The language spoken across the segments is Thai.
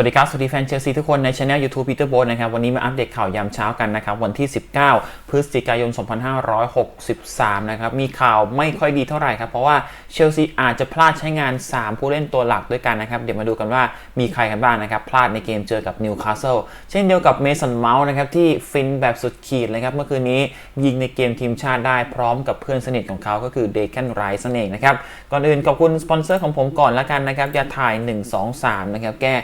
สวัสดีครับ สวัสดีแฟนเชลซีทุกคนในช anel YouTube Peter b o นะครับ วันนี้มาอัปเดตข่าวยามเช้ากันนะครับ วันที่ 19 พฤศจิกายน 2563 นะครับ มีข่าวไม่ค่อยดีเท่าไหร่ครับ เพราะว่าเชลซีอาจจะพลาดใช้งาน 3 ผู้เล่นตัวหลักด้วยกันนะครับ เดี๋ยวมาดูกันว่ามีใครกันบ้างนะครับ พลาดในเกมเจอกับนิวคาสเซิลเช่นเดียวกับเมสันเมาส์นะครับที่ฟินแบบสุดขีดเลยครับเมื่อคืนนี้ยิงในเกมทีมชาติได้พร้อมกับเพื่อนสนิทของเขาก็คือเดคันไรส์นั่นเองนะครับก่อนอื่นขอบคุณสปอนเซอร์ของผมก่อนล้วกันนะครับอย่าถ่าย 1 2 3 นะครับแก้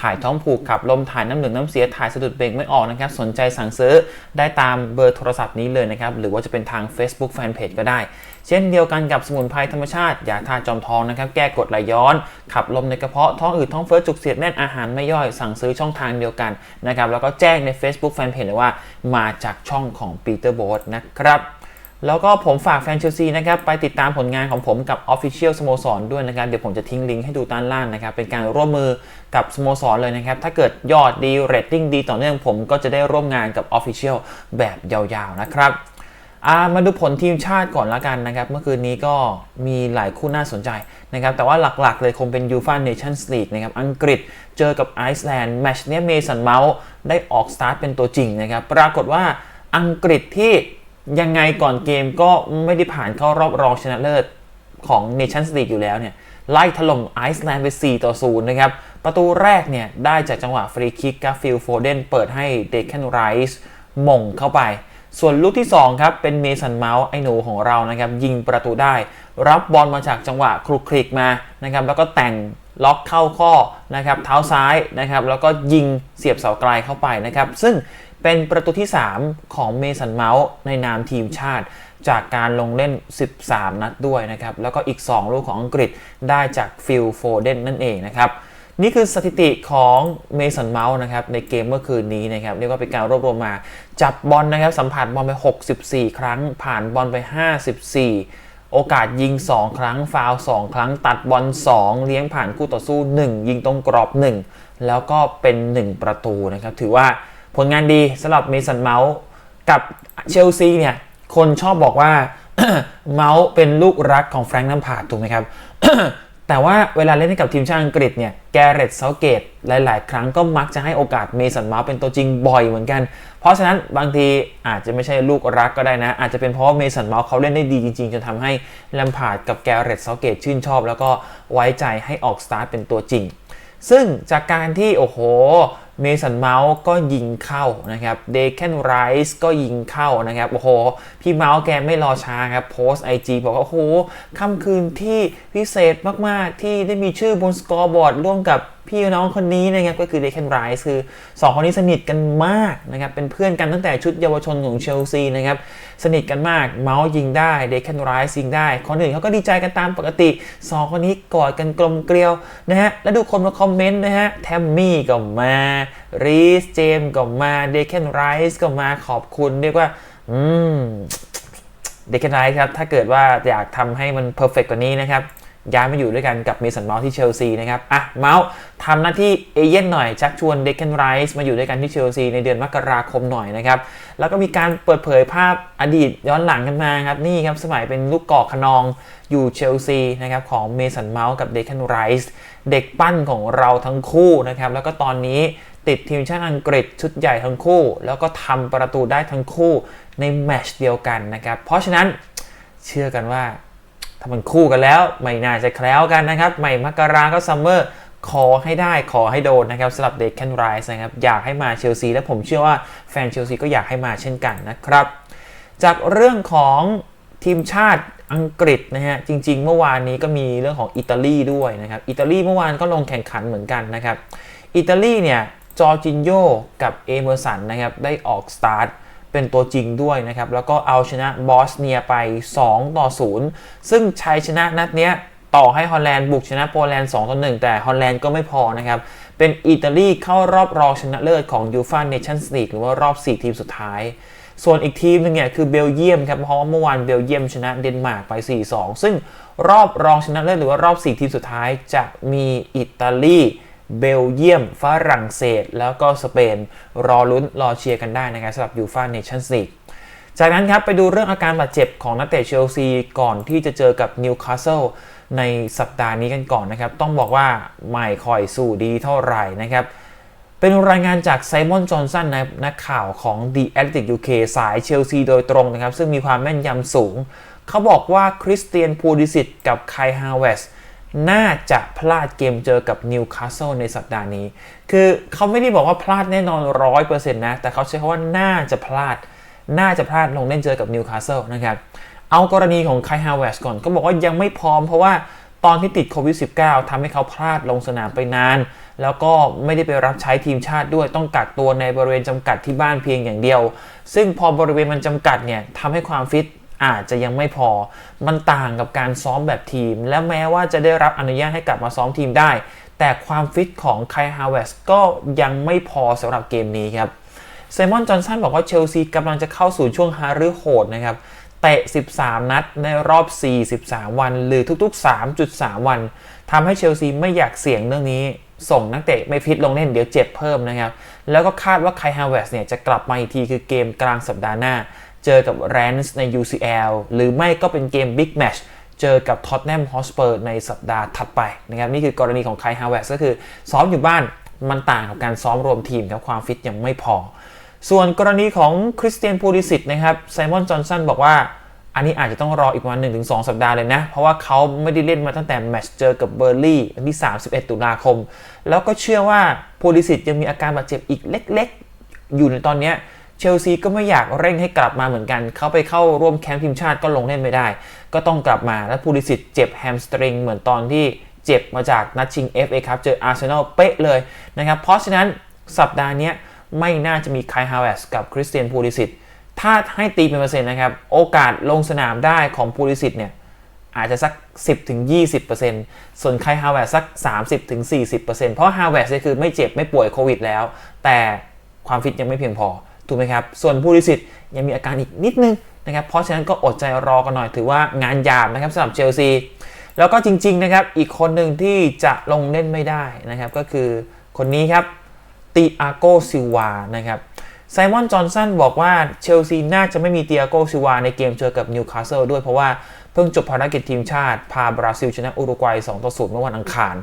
ถ่ายท้องผูกขับลมถ่ายน้ำเหลืองน้ำเสียถ่ายสะดุดเบรกไม่ออกนะครับ สนใจสั่งซื้อได้ตามเบอร์โทรศัพท์นี้เลยนะครับ หรือว่าจะเป็นทาง Facebook Fanpage ก็ได้ เช่นเดียวกันกับสมุนไพรธรรมชาติยาทาจอมทองนะครับ แก้กรดไหลย้อน ขับลมในกระเพาะท้องอืดท้องเฟ้อจุกเสียดแน่นอาหารไม่ย่อยสั่งซื้อช่องทางเดียวกันนะครับแล้วก็แจ้งใน Facebook Fanpage เลยว่ามาจากช่องของ Peter b o t นะครับ แล้วก็ผมฝากแฟนเชลซีนะครับไปติดตามผลงานของผมกับ Official สโมสรด้วยนะครับ เดี๋ยวผมจะทิ้งลิงก์ให้ดูด้านล่างนะครับ เป็นการร่วมมือกับสโมสรเลยนะครับ ถ้าเกิดยอดดีเรตติ้งดีต่อเนื่องผมก็จะได้ร่วมงานกับ Official แบบยาวๆนะครับามาดูผลทีมชาติก่อนละกันนะครับ เมื่อคืนนี้ก็มีหลายคู่น่าสนใจนะครับ แต่ว่าหลักๆ เลยคงเป็น UEFA Nations League นะครับ อังกฤษเจอกับไอซ์แลนด์แมช์นี้เมสันเมาส์ได้ออกสตาร์ทเป็นตัวจริงนะครับ ปรากฏว่าอังกฤษที่ ยังไงก่อนเกมก็ไม่ได้ผ่านเข้ารอบรองชนะเลิศของ Nations League อยู่แล้วเนี่ยไล่ถล่มไอซ์แลนด์ไป 4 ต่อ 0 นะครับ ประตูแรกเนี่ยได้จากจังหวะฟรีคิกกาฟิลโฟเดนเปิดให้เดค a นไรส์มงเข้าไป ส่วนลูกที่ 2 ครับ เป็นเมสันเมาส์ไอหนูของเรานะครับ ยิงประตูได้ รับบอลมาจากจังหวะคลุกคลิกมานะครับ แล้วก็แต่งล็อกเข้าข้อนะครับเท้าซ้ายนะครับ แล้วก็ยิงเสียบเสาไกลเข้าไปนะครับ ซึ่ง เป็นประตูที่ 3 ของเมสันเมาส์ในนามทีมชาติ จากการลงเล่น 13 นัดด้วยนะครับ แล้วก็อีก 2 ลูกของอังกฤษได้จากฟิลโฟเดนนั่นเองนะครับ นี่คือสถิติของเมสันเมาส์นะครับในเกมเมื่อคืนนี้นะครับเรียกว่าเป็นการรวบรวมมา จับบอลนะครับสัมผัสบอลไป 64 ครั้ง ผ่านบอลไป 54โอกาสยิง 2 ครั้ง ฟาว2ครั้ง ตัดบอล 2 เลี้ยงผ่านคู่ต่อสู้ 1 ยิงตรงกรอบ 1 แล้วก็เป็น 1 ประตูนะครับ ถือว่า ผลงานดีสำหรับเมสันเมาส์กับเชลซีเนี่ยคนชอบบอกว่าเมาส์เป็นลูกรักของแฟรงค์น้ำผาดถูกไหมครับ แต่ว่าเวลาเล่นให้กับทีมชาติอังกฤษเนี่ยแกเรตเซาเกตหลาย ๆ ครั้งก็มักจะให้โอกาสเมสันเมาส์เป็นตัวจริงบ่อยเหมือนกัน เพราะฉะนั้นบางทีอาจจะไม่ใช่ลูกรักก็ได้นะ อาจจะเป็นเพราะเมสันเมาส์เขาเล่นได้ดีจริง ๆ จนทำให้ลมพาดกับแกเรตเซาเกตชื่นชอบ แล้วก็ไว้ใจให้ออกสตาร์ทเป็นตัวจริง ซึ่งจากการที่โอ้โห เมสันเมาส์ก็ยิงเข้านะครับเดค a นไรส์ก็ยิงเข้านะครับโอ้โห พี่เมาส์แกไม่รอช้าครับโพสไอจีบอกว่าโอ้โหค่ำคืนที่พิเศษมาก ๆ ที่ได้มีชื่อบนสกอร์บอร์ดร่วมกับพี่น้องคนนี้นะครับก็คือเดค a นไรส์คือ 2 คนนี้สนิทกันมากนะครับเป็นเพื่อนกันตั้งแต่ชุดเยาวชนของเชลซีนะครับสนิทกันมากเมาส์ยิงได้เดค a นไรส์ยิงได้คนอื่นเขาก็ดีใจกันตามปกติ 2 คนนี้กอดกันกลมเกลียวนะฮะแล้วดูคนมาคอมเมนต์นะฮะแทมมี่ก็มารีสเจมก็มาเดค a นไรส์ก็มาขอบคุณเรียกว่า อืมเดค a นไรส์ครับ ถ้าเกิดว่าอยากทำให้มันเพอร์เฟกกว่านี้นะครับย้ายมาอยู่ด้วยกันกับเมสันเมาส์ที่เชลซีนะครับ อะ เมาส์ทำหน้าที่เอเย่นหน่อย ชักชวนเดค a นไรส์มาอยู่ด้วยกันที่เชลซีในเดือนมกราคมหน่อยนะครับ แล้วก็มีการเปิดเผยภาพอดีตย้อนหลังกันมาครับ นี่ครับ สมัยเป็นลูกกอกขนองอยู่เชลซีนะครับ ของเมสันเมาส์กับเดค a นไรส์เด็กปั้นของเราทั้งคู่นะครับ แล้วก็ตอนนี้ ติดทีมชาติอังกฤษชุดใหญ่ทั้งคู่ แล้วก็ทำประตูได้ทั้งคู่ในแมตช์เดียวกันนะครับ เพราะฉะนั้นเชื่อกันว่าถ้ามันคู่กันแล้ว ไม่น่าจะแคล้วกันนะครับ ใหม่มกราก็ซัมเมอร์ขอให้ได้ขอให้โดนนะครับสำหรับเด็กแคนไรส์นะครับ อยากให้มาเชลซีและผมเชื่อว่าแฟนเชลซีก็อยากให้มาเช่นกันนะครับ จากเรื่องของทีมชาติอังกฤษนะฮะจริง ๆ เมื่อวานนี้ก็มีเรื่องของอิตาลีด้วยนะครับอิตาลีเมื่อวานก็ลงแข่งขันเหมือนกันนะครับอิตาลีเนี่ย จอร์จินโยกับเอเมอร์สันนะครับได้ออกสตาร์ทเป็นตัวจริงด้วยนะครับ แล้วก็เอาชนะบอสเนียไป 2 ต่อ 0 ซึ่งชัยชนะนัดนี้ต่อให้ฮอลแลนด์บุกชนะโปแลนด์ 2 ต่อ 1 แต่ฮอลแลนด์ก็ไม่พอนะครับ เป็นอิตาลีเข้ารอบรองชนะเลิศของยูฟ่าเนชั่นส์ลีกหรือว่ารอบ 4 ทีมสุดท้าย ส่วนอีกทีมนึงเนี่ยคือเบลเยียมครับ เพราะว่าเมื่อวานเบลเยียมชนะเดนมาร์กไป 4-2 ซึ่งรอบรองชนะเลิศหรือว่ารอบ 4 ทีมสุดท้ายจะมีอิตาลี เบลเยียม ฝรั่งเศส แล้วก็สเปน รอลุ้นรอเชียร์กันได้นะครับสำหรับยูฟ่าเนชั่นส์ลีกจากนั้นครับไปดูเรื่องอาการบาดเจ็บของนักเตะเชลซีก่อนที่จะเจอกับนิวคาสเซิลในสัปดาห์นี้กันก่อนนะครับ ต้องบอกว่าไม่ค่อยสู้ดีเท่าไหร่นะครับ เป็นรายงานจากไซมอนจอห์นสันนะนักข่าวของ The Athletic UK สายเชลซีโดยตรงนะครับ ซึ่งมีความแม่นยำสูง เขาบอกว่าคริสเตียนพูดิสิตกับไคฮาวเวส น่าจะพลาดเกมเจอกับนิวคาสเซิลในสัปดาห์นี้ คือเขาไม่ได้บอกว่าพลาดแน่นอน100%นะ แต่เขาใช้คำว่าน่าจะพลาด น่าจะพลาดลงเล่นเจอกับนิวคาสเซิลนะครับ เอากรณีของไคฮาวเวสก่อน ก็บอกว่ายังไม่พร้อมเพราะว่าตอนที่ติดโควิด -19 ทำให้เขาพลาดลงสนามไปนาน แล้วก็ไม่ได้ไปรับใช้ทีมชาติด้วย ต้องกักตัวในบริเวณจำกัดที่บ้านเพียงอย่างเดียว ซึ่งพอบริเวณมันจำกัดเนี่ยทำให้ความฟิต อาจจะยังไม่พอ มันต่างกับการซ้อมแบบทีม และแม้ว่าจะได้รับอนุญาตให้กลับมาซ้อมทีมได้ แต่ความฟิตของไคฮาวเวสก็ยังไม่พอสำหรับเกมนี้ครับไซมอนจอห์นสันบอกว่าเชลซีกำลังจะเข้าสู่ช่วงฮารือโหดนะครับเตะ 13 นัดในรอบ 43 วัน หรือทุกๆ 3.3 วันทำให้เชลซีไม่อยากเสี่ยงเรื่องนี้ ส่งนักเตะไม่ฟิตลงเล่นเดี๋ยวเจ็บเพิ่มนะครับ แล้วก็คาดว่าไคฮาวเวสเนี่ยจะกลับมาอีกทีคือเกมกลางสัปดาห์หน้า เจอกับแรนส์ใน UCL หรือไม่ก็เป็นเกมบิ๊กแมชเจอกับท็อตแนมฮอสเปอร์ในสัปดาห์ถัดไปนะครับนี่คือกรณีของไคฮาวเวสก็คือซ้อมอยู่บ้านมันต่างกับการซ้อมรวมทีมครับความฟิตยังไม่พอ ส่วนกรณีของคริสเตียนพูลิสิตนะครับไซมอนจอห์นสันบอกว่าอันนี้อาจจะต้องรออีกประมาณ1-2สัปดาห์เลยนะ เพราะว่าเขาไม่ได้เล่นมาตั้งแต่แมตช์เจอกับเบอร์ลี่วันที่ 31 ตุลาคม แล้วก็เชื่อว่าโพลิสิตยังมีอาการบาดเจ็บอีกเล็กๆ อยู่ในตอนนี้ เชลซีก็ไม่อยากเร่งให้กลับมาเหมือนกัน เขาไปเข้าร่วมแคมป์ทีมชาติก็ลงเล่นไม่ได้ ก็ต้องกลับมา และพูลิสิตเจ็บแฮมสตริงเหมือนตอนที่เจ็บมาจากนัดชิง FA ครับเจออาร์เซนอลเป๊ะเลยนะครับ เพราะฉะนั้นสัปดาห์นี้ไม่น่าจะมีไคลฮาวเวสกับคริสเตียนพูลิสิตถ้าให้ตีเป็นเปอร์เซ็นต์นะครับ โอกาสลงสนามได้ของพูลิสิตเนี่ยอาจจะสัก 10-20%ส่วนใครฮาวเวสสัก 30-40%เพราะฮาวเวสเนี่ยคือไม่เจ็บไม่ป่วยโควิดแล้ว แต่ความฟิตยังไม่เพียงพอ ถูกไหมครับ ส่วนพูลิสิตยังมีอาการอีกนิดนึงนะครับ เพราะฉะนั้นก็อดใจรอกันหน่อยถือว่างานหยาบนะครับสำหรับเชลซี แล้วก็จริง ๆ นะครับ อีกคนหนึ่งที่จะลงเล่นไม่ได้นะครับ ก็คือคนนี้ครับติอาโกซิวานะครับไซมอนจอห์นสันบอกว่าเชลซีน่าจะไม่มีเตียโกซิวาในเกมเจอกับนิวคาสเซิลด้วยเพราะว่า เพิ่งจบภารกิจทีมชาติ พาบราซิลชนะอุรุกวัย2ต่อ0เมื่อวันอังคาร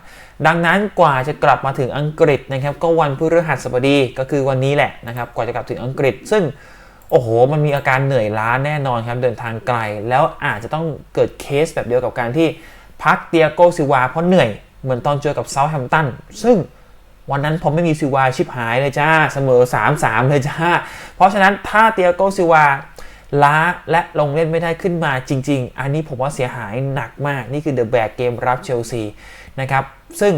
ดังนั้นกว่าจะกลับมาถึงอังกฤษนะครับก็วันพฤหัสบดีก็คือวันนี้แหละนะครับกว่าจะกลับถึงอังกฤษ ซึ่งโอ้โห มันมีอาการเหนื่อยล้าแน่นอนครับเดินทางไกล แล้วอาจจะต้องเกิดเคสแบบเดียวกับการที่พักเตียโกซิวาเพราะเหนื่อยเหมือนตอนเจอกับเซาท์แฮมป์ตันซึ่งวันนั้นผมไม่มีซิวาชิบหายเลยจ้า เสมอ 3-3 เลยจ้า เพราะฉะนั้นถ้าเตียโกซิวา ล้าและลงเล่นไม่ได้ขึ้นมาจริง ๆ อันนี้ผมว่าเสียหายหนักมาก นี่คือเดอะแบกเกมรับเชลซีนะครับ ซึ่ง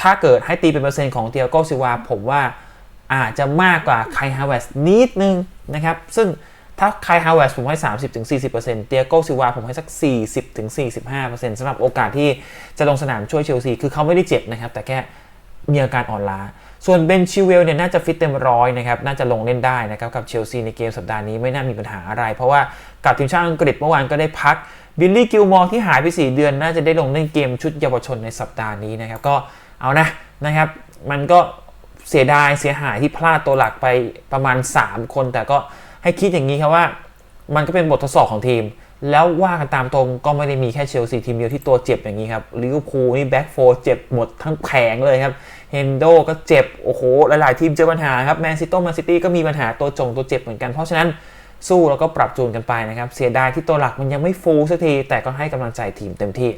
ถ้าเกิดให้ตีเป็นเปอร์เซ็นต์ของเตียโกซิวาผมว่าอาจจะมากกว่าไคฮาวเวสนิดนึงนะครับ ซึ่งถ้าไคฮาวเวสผมให้ 30-40%เตียโกซิวาผมให้สัก 40-45%สำหรับโอกาสที่จะลงสนามช่วยเชลซี คือเขาไม่ได้เจ็บนะครับ แต่แค่มีอาการอ่อนล้า ส่วนเบนชิเวลเนี่ยน่าจะฟิตเต็มร้อยนะครับ น่าจะลงเล่นได้นะครับกับเชลซีในเกมสัปดาห์นี้ไม่น่ามีปัญหาอะไร เพราะว่ากับทีมชาติอังกฤษเมื่อวานก็ได้พักบิลลี่กิลมอร์ที่หายไป 4 เดือน น่าจะได้ลงเล่นเกมชุดเยาวชนในสัปดาห์นี้นะครับ ก็เอานะนะครับ มันก็เสียดายเสียหายที่พลาดตัวหลักไปประมาณ 3 คน แต่ก็ให้คิดอย่างนี้ครับว่า มันก็เป็นบททดสอบของทีม แล้วว่ากันตามตรงก็ไม่ได้มีแค่เชลซีทีมเดียวที่ตัวเจ็บอย่างนี้ครับลิเวอร์พูลนี่แบ็กโฟเจ็บหมดทั้งแผงเลยครับเฮนโดก็เจ็บ โอ้โห หลาย ๆ ทีมเจอปัญหาครับแมนซิตี้แมนซิตี้ก็มีปัญหาตัวจงตัวเจ็บเหมือนกัน เพราะฉะนั้นสู้แล้วก็ปรับจูนกันไปนะครับ เสียดายที่ตัวหลักมันยังไม่ฟูลสักที แต่ก็ให้กำลังใจทีมเต็มที่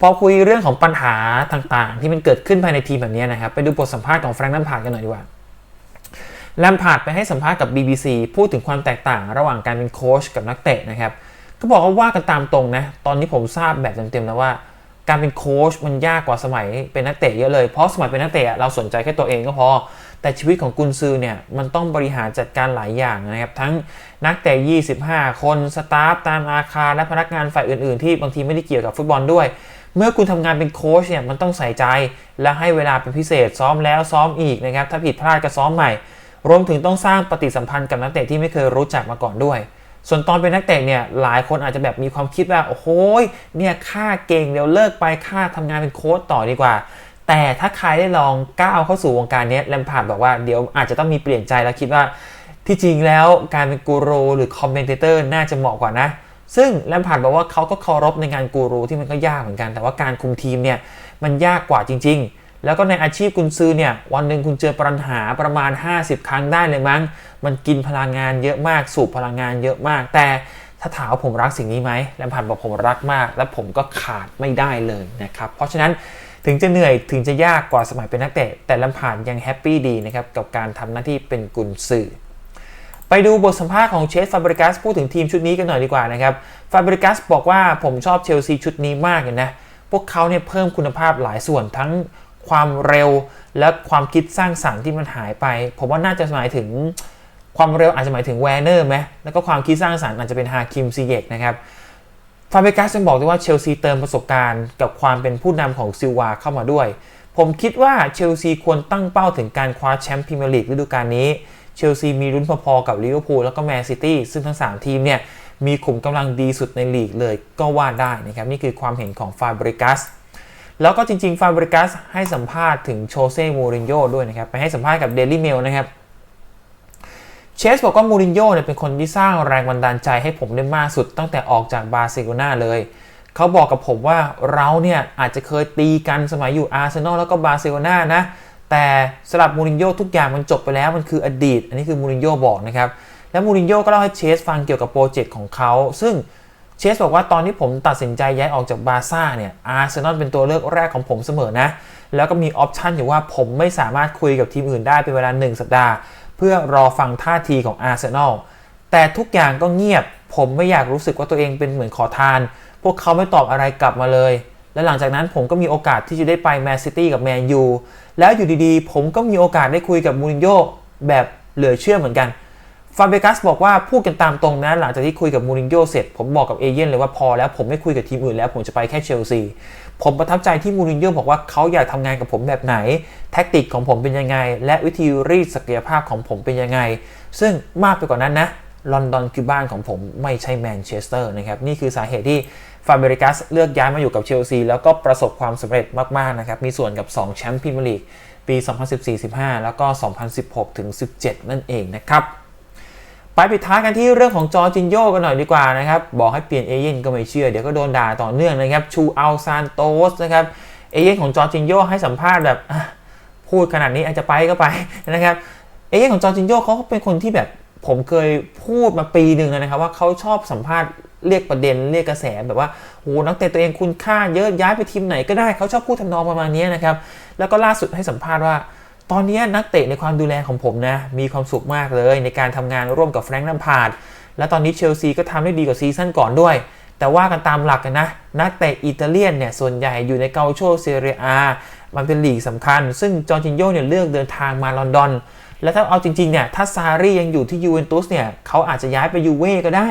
พอคุยเรื่องของปัญหาต่าง ๆ ที่มันเกิดขึ้นภายในทีมแบบนี้นะครับ ไปดูบทสัมภาษณ์ของแฟรงค์แลมพาร์ดกันหน่อยดีกว่า แลมพาร์ดไปให้สัมภาษณ์กับ BBC พูดถึงความแตกต่างระหว่างการเป็นโค้ชกับนักเตะนะครับก็บอกว่าว่ากันตามตรงนะ ตอนนี้ผมทราบแบบเต็มๆแล้วว่า การเป็นโค้ชมันยากกว่าสมัยเป็นนักเตะเยอะเลย เพราะสมัยเป็นนักเตะเราสนใจแค่ตัวเองก็พอ แต่ชีวิตของกุนซือเนี่ยมันต้องบริหารจัดการหลายอย่างนะครับ ทั้งนักเตะ 25 คน สตาฟตามอาคารและพนักงานฝ่ายอื่นๆ ที่บางทีไม่ได้เกี่ยวกับฟุตบอลด้วย เมื่อคุณทำงานเป็นโค้ชเนี่ยมันต้องใส่ใจ และให้เวลาเป็นพิเศษซ้อมแล้วซ้อมอีกนะครับ ถ้าผิดพลาดก็ซ้อมใหม่ รวมถึงต้องสร้างปฏิสัมพันธ์กับนักเตะที่ไม่เคยรู้จักมาก่อนด้วย ส่วนตอนเป็นนักเตะเนี่ยหลายคนอาจจะแบบมีความคิดว่าโอ้โหเนี่ยค่าเก่งเดี๋ยวเลิกไปค่าทำงานเป็นโค้ชต่อดีกว่า แต่ถ้าใครได้ลองก้าวเข้าสู่วงการนี้แลมพาร์ดบอกว่าเดี๋ยวอาจจะต้องมีเปลี่ยนใจแล้วคิดว่าที่จริงแล้วการเป็นกูรูหรือคอมเมนเตอร์น่าจะเหมาะกว่านะ ซึ่งแลมพาร์ดบอกว่าเขาก็เคารพในงานกูรูที่มันก็ยากเหมือนกัน แต่ว่าการคุมทีมเนี่ยมันยากกว่าจริง ๆ แล้วก็ในอาชีพกุนซือเนี่ยวันหนึ่งคุณเจอปัญหาประมาณ 50 ครั้งได้เลยมั้ง มันกินพลังงานเยอะมากสูบพลังงานเยอะมาก แต่ถ้าถามว่าผมรักสิ่งนี้ไหมแลมพาร์บอกผมรักมาก และผมก็ขาดไม่ได้เลยนะครับเพราะฉะนั้นถึงจะเหนื่อยถึงจะยากกว่าสมัยเป็นนักเตะ แต่แลมพาร์ยังแฮปปี้ดีนะครับกับการทำหน้าที่เป็นกุนซือไปดูบทสัมภาษณ์ของเชสฟาบริกัสพูดถึงทีมชุดนี้กันหน่อยดีกว่านะครับฟาบริกัสบอกว่าผมชอบเชลซีชุดนี้มากเลยนะ พวกเขาเนี่ยเพิ่มคุณภาพหลายส่วนทั้ง ความเร็วและความคิดสร้างสรรค์ที่มันหายไป ผมว่าน่าจะหมายถึงความเร็วอาจจะหมายถึงแวร์เนอร์ไหมแล้วก็ความคิดสร้างสรรค์อาจจะเป็นฮาคิมซีเยกนะครับฟาเบกัสยังบอกด้วยว่าเชลซีเติมประสบการณ์กับความเป็นผู้นำของซิลวาเข้ามาด้วย ผมคิดว่าเชลซีควรตั้งเป้าถึงการคว้าแชมป์พรีเมียร์ลีกฤดูกาลนี้ เชลซีมีลุ้นพอๆกับลิเวอร์พูลแล้วก็แมนซิตี้ซึ่งทั้ง 3 ทีมเนี่ยมีขุมกำลังดีสุดในลีกเลยก็ว่าได้นะครับนี่คือความเห็นของฟาเบรกัส แล้วก็จริงๆฟาบริกัสให้สัมภาษณ์ถึงโชเซ่มูรินโญ่ด้วยนะครับ ไปให้สัมภาษณ์กับเดลี่เมลนะครับเชสบอกว่ามูรินโญ่เนี่ยเป็นคนที่สร้างแรงบันดาลใจให้ผมได้มากสุด ตั้งแต่ออกจากบาร์เซโลนาเลย เขาบอกกับผมว่าเราเนี่ยอาจจะเคยตีกันสมัยอยู่อาร์เซนอลแล้วก็บาร์เซโลนานะ แต่สำหรับมูรินโญ่ทุกอย่างมันจบไปแล้วมันคืออดีต อันนี้คือมูรินโญ่บอกนะครับ แล้วมูรินโญ่ก็เล่าให้เชสฟังเกี่ยวกับโปรเจกต์ของเขาซึ่งเเชสบอกว่าตอนที่ผมตัดสินใจย้ายออกจากบาร์ซ่าเนี่ยอาร์เซนอลเป็นตัวเลือกแรกของผมเสมอนะ แล้วก็มีออปชันอยู่ว่าผมไม่สามารถคุยกับทีมอื่นได้เป็นเวลา 1 สัปดาห์ เพื่อรอฟังท่าทีของอาร์เซนอลแต่ทุกอย่างก็เงียบ ผมไม่อยากรู้สึกว่าตัวเองเป็นเหมือนขอทาน พวกเขาไม่ตอบอะไรกลับมาเลย และหลังจากนั้นผมก็มีโอกาสที่จะได้ไปแมนซิตี้กับแมนยูแล้วอยู่ดีๆ ผมก็มีโอกาสได้คุยกับมูรินโญ่แบบเหลือเชื่อเหมือนกัน ฟาเบกัสบอกว่าพูดกันตามตรงนะ หลังจากที่คุยกับมูรินโญ่เสร็จ ผมบอกกับเอเย่นเลยว่าพอแล้วผมไม่คุยกับทีมอื่นแล้ว ผมจะไปแค่เชลซี ผมประทับใจที่มูรินโญ่บอกว่าเขาอยากทำงานกับผมแบบไหน แท็กติกของผมเป็นยังไง และวิธีรีดศักยภาพของผมเป็นยังไง ซึ่งมากไปกว่านั้นนะลอนดอนคือบ้านของผมไม่ใช่แมนเชสเตอร์นะครับ นี่คือสาเหตุที่ฟาเบริกัสเลือกย้ายมาอยู่กับเชลซี แล้วก็ประสบความสำเร็จมากๆนะครับมีส่วนกับ 2 แชมป์พรีเมียร์ลีกปี 2014-15 แล้วก็ 2016-17 นั่นเองนะครับ ไปปิดท้ายกันที่เรื่องของจอร์จินโยกันหน่อยดีกว่านะครับ บอกให้เปลี่ยนเอเย่นก็ไม่เชื่อ เดี๋ยวก็โดนด่าต่อเนื่องนะครับ ชูอัลซานโตสนะครับ เอเย่นของจอร์จินโยให้สัมภาษณ์แบบพูดขนาดนี้อาจจะไปก็ไปนะครับ เอเย่นของจอร์จินโยเขาเป็นคนที่แบบผมเคยพูดมาปีหนึ่งแล้วนะครับ ว่าเขาชอบสัมภาษณ์เรียกประเด็นเรียกกระแสแบบว่าโอ้นักเตะตัวเองคุณค่าเยอะย้ายไปทีมไหนก็ได้เขาชอบพูดทำนองประมาณนี้นะครับแล้วก็ล่าสุดให้สัมภาษณ์ว่า ตอนนี้นักเตะในความดูแลของผมนะ มีความสุขมากเลยในการทำงานร่วมกับแฟรงค์ลัมพาร์ดและตอนนี้เชลซีก็ทำได้ดีกว่าซีซั่นก่อนด้วย แต่ว่ากันตามหลักนนะ นักเตะอิตาเลียนเนี่ยส่วนใหญ่อยู่ในเกาโชเซเรียอามันเป็นลีกสำคัญ ซึ่งจอร์จินโยเนี่ยเลือกเดินทางมาลอนดอน และถ้าเอาจริงๆเนี่ยถ้าซารียังอยู่ที่ยูเวนตุสเนี่ยเขาอาจจะย้ายไปยูเว่ก็ได้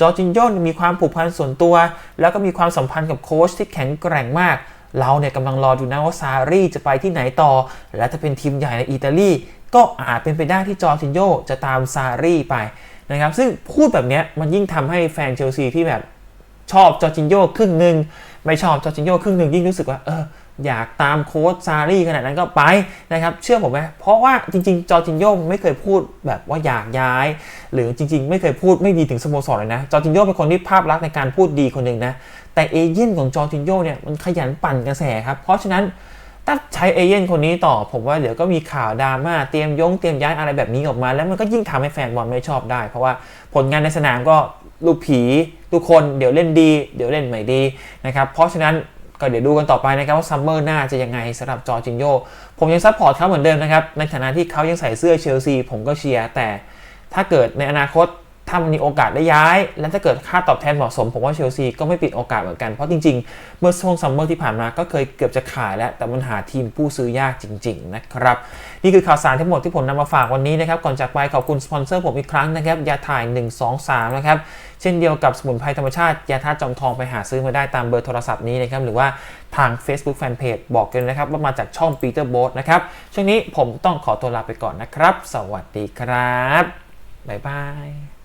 จอร์จินโยมีความผูกพันส่วนตัว แล้วก็มีความสัมพันธ์กับโค้ชที่แข็งแกร่งมาก เราเนี่ยกำลังรออยู่นะว่าซารีจะไปที่ไหนต่อ และถ้าเป็นทีมใหญ่ในอิตาลีก็อาจเป็นไปได้ที่จอร์จินโยจะตามซารีไปนะครับซึ่งพูดแบบนี้มันยิ่งทำให้แฟนเชลซีที่แบบชอบจอร์จินโยครึ่งหนึ่งไม่ชอบจอร์จินโยครึ่งหนึ่งยิ่งรู้สึกว่าเอออยากตามโค้ชซารีขนาดนั้นก็ไปนะครับเชื่อผมไหมเพราะว่าจริง ๆ จอร์จินโยไม่เคยพูดแบบว่าอยากย้าย หรือจริง ๆ ไม่เคยพูดไม่ดีถึงสโมสรเลยนะจอร์จินโยเป็นคนที่ภาพลักษณ์ในการพูดดีคนหนึ่งนะ แต่เอเย่นของจอร์จินโยเนี่ยมันขยันปั่นกระแสครับ เพราะฉะนั้นถ้าใช้เอเย่นคนนี้ต่อ ผมว่าเดี๋ยวก็มีข่าวดราม่าเตรียมยงเตรียมย้ายอะไรแบบนี้ออกมา แล้วมันก็ยิ่งทำให้แฟนบอลไม่ชอบได้ เพราะว่าผลงานในสนามก็ลูกผีทุกคนเดี๋ยวเล่นดี เดี๋ยวเล่นไม่ดีนะครับเพราะฉะนั้นก็เดี๋ยวดูกันต่อไปนะครับว่าซัมเมอร์หน้าจะยังไงสำหรับจอร์จินโยผมยังซัพพอร์ตเขาเหมือนเดิมนะครับในฐานะที่เขายังใส่เสื้อเชลซีผมก็เชียร์แต่ถ้าเกิดในอนาคต ถ้ามันมีโอกาสได้ย้าย และถ้าเกิดค่าตอบแทนเหมาะสม ผมว่าเชลซีก็ไม่ปิดโอกาสเหมือนกัน เพราะจริงๆ เมื่อช่วงซัมเมอร์ที่ผ่านมาก็เคยเกือบจะขายแล้ว แต่มันหาทีมผู้ซื้อยากจริง ๆ นะครับ นี่คือข่าวสารทั้งหมดที่ผมนำมาฝากวันนี้นะครับ ก่อนจากไปขอบคุณสปอนเซอร์ผมอีกครั้งนะครับยาถ่าย 123 นะครับเช่นเดียวกับสมุนไพรธรรมชาติ ยาธาตุจอมทองไปหาซื้อมาได้ตามเบอร์โทรศัพท์นี้นะครับหรือว่าทาง Facebook Fanpage บอกกันนะครับ ว่ามาจากช่อง Peter b o a t นะครับช่วงนี้ผมต้องขอตัวลาไปก่อนนะครับ สวัสดีครับ บ๊ายบาย